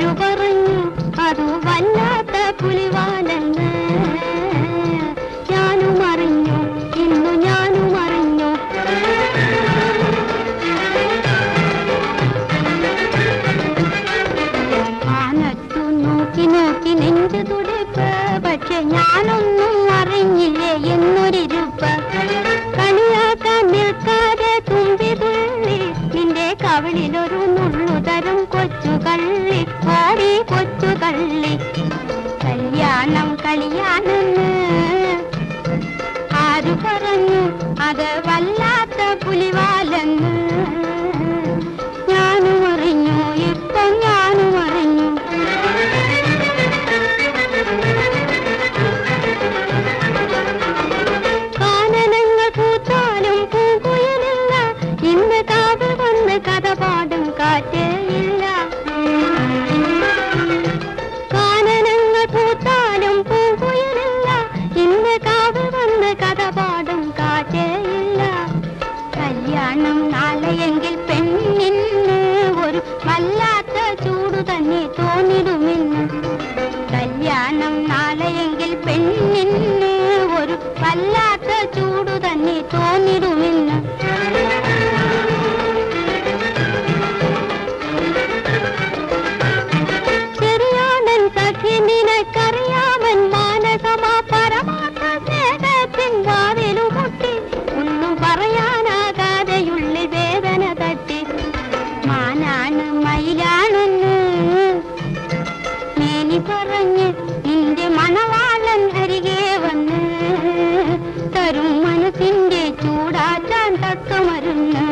ആരു പറഞ്ഞു? അതു വല്ലാത്ത പുലിവാലെന്ന് ഞാനും അറിഞ്ഞു ഇന്നു ഞാനും അറിഞ്ഞു. ആനത്തു നോക്കി നോക്കി നെഞ്ചു തുടിപ്പ്. പക്ഷെ ഞാനൊന്നും അറിഞ്ഞില്ലേ എന്നൊരിരുപ്പ്. കളിയാക്കാൻ നിൽക്കാതെ തുമ്പി നിന്റെ കവിളിലൊരു നുള്ളു തരും കൊച്ചു കള്ളി ഓടി കൊച്ചു കള്ളി കല്യാണം കളിയാണെന്ന് ആര് പറഞ്ഞു? അത് കാവിൽ വന്ന് കഥ പാടും കാറ്റയില്ല. കല്യാണം നാളെയെങ്കിൽ പെണ്ണിന് ഒരു വല്ലാത്ത ചൂട് തന്നെ തോന്നിടുമെന്ന് ചൂടാറ്റാൻ തക്കമരുന്ന്